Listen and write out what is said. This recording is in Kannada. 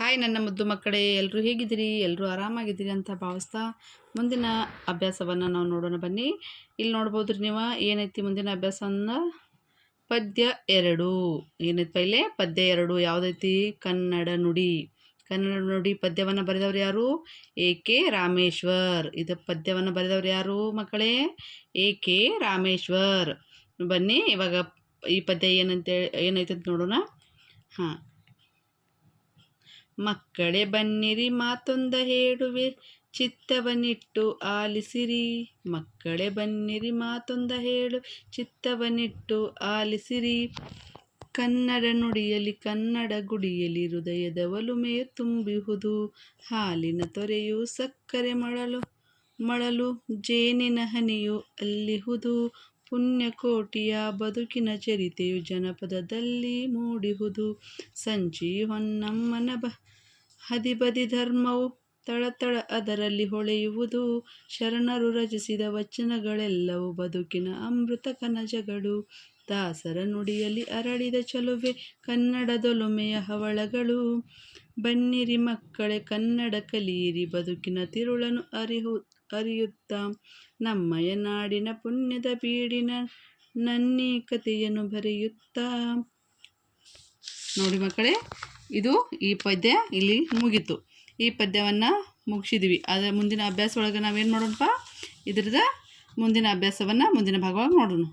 ಹಾಯ್ ನನ್ನ ಮುದ್ದು ಮಕ್ಕಳೇ ಎಲ್ಲರೂ ಹೇಗಿದ್ದೀರಿ? ಎಲ್ಲರೂ ಆರಾಮಾಗಿದ್ದೀರಿ ಅಂತ ಭಾವಿಸ್ತಾ ಮುಂದಿನ ಅಭ್ಯಾಸವನ್ನು ನಾವು ನೋಡೋಣ ಬನ್ನಿ. ಇಲ್ಲಿ ನೋಡ್ಬೋದು ರೀ ನೀವು, ಏನೈತಿ ಮುಂದಿನ ಅಭ್ಯಾಸವನ್ನು? ಪದ್ಯ ಎರಡು. ಏನೈತಿ ಪೈಲೆ? ಪದ್ಯ ಎರಡು. ಯಾವುದೈತಿ? ಕನ್ನಡ ನುಡಿ. ಕನ್ನಡ ನುಡಿ ಪದ್ಯವನ್ನು ಬರೆದವ್ರು ಯಾರು? A K Rameshwar. ಇದು ಪದ್ಯವನ್ನು ಬರೆದವ್ರು ಯಾರು ಮಕ್ಕಳೇ? A K Rameshwar. ಬನ್ನಿ, ಇವಾಗ ಈ ಪದ್ಯ ಏನಂತ ಏನೈತೆ ಅಂತ ನೋಡೋಣ. ಹಾಂ. ಮಕ್ಕಳೇ ಬನ್ನಿರಿ ಮಾತೊಂದ ಹೇಳುವೆ, ಚಿತ್ತವನಿಟ್ಟು ಆಲಿಸಿರಿ. ಮಕ್ಕಳೇ ಬನ್ನಿರಿ ಮಾತೊಂದ ಹೇಳು, ಚಿತ್ತವನಿಟ್ಟು ಆಲಿಸಿರಿ. ಕನ್ನಡ ನುಡಿಯಲಿ ಕನ್ನಡ ಗುಡಿಯಲಿ ಹೃದಯದ ಒಲುಮೆಯು ತುಂಬಿಹುದು, ಹಾಲಿನ ತೊರೆಯು ಸಕ್ಕರೆ ಮಳಲು ಮಳಲು ಜೇನಿನ ಹನಿಯು ಅಲ್ಲಿಹುದು, ಪುಣ್ಯಕೋಟಿಯ ಬದುಕಿನ ಚರಿತೆಯು ಜನಪದದಲ್ಲಿ ಮೂಡಿಹುದು. ಸಂಚಿ ಹೊನ್ನಮ್ಮನ ಬ ಹದಿಬದಿ ಧರ್ಮವು ತಳತಳ ಅದರಲ್ಲಿ ಹೊಳೆಯುವುದು. ಶರಣರು ರಚಿಸಿದ ವಚನಗಳೆಲ್ಲವೂ ಬದುಕಿನ ಅಮೃತ ಕನಜಗಳು ದಾಸರ ನುಡಿಯಲ್ಲಿ ಅರಳಿದ ಚಲುವೆ ಕನ್ನಡದೊಲುಮೆಯ ಹವಳಗಳು. ಬನ್ನಿರಿ ಮಕ್ಕಳೇ, ಕನ್ನಡ ಕಲಿಯಿರಿ ಬದುಕಿನ ತಿರುಳನ್ನು ಅರಿಹು, ಅರಿಯುತ್ತಾ. ನಮ್ಮಯ ನಾಡಿನ ಪುಣ್ಯದ ಬೀಡಿನ ನನ್ನೀಕತೆಯನ್ನು ಬರೆಯುತ್ತಾ. ನೋಡಿ ಮಕ್ಕಳೇ ಇದು ಈ ಪದ್ಯ ಇಲ್ಲಿ ಮುಗೀತು. ಈ ಪದ್ಯವನ್ನು ಮುಗಿಸಿದ್ವಿ. ಅದರ ಮುಂದಿನ ಅಭ್ಯಾಸ ಒಳಗೆ ನಾವೇನು ಮಾಡೋಣಪ್ಪ? ಇದ್ರದ ಮುಂದಿನ ಅಭ್ಯಾಸವನ್ನು ಮುಂದಿನ ಭಾಗವಾಗಿ ನೋಡೋಣ.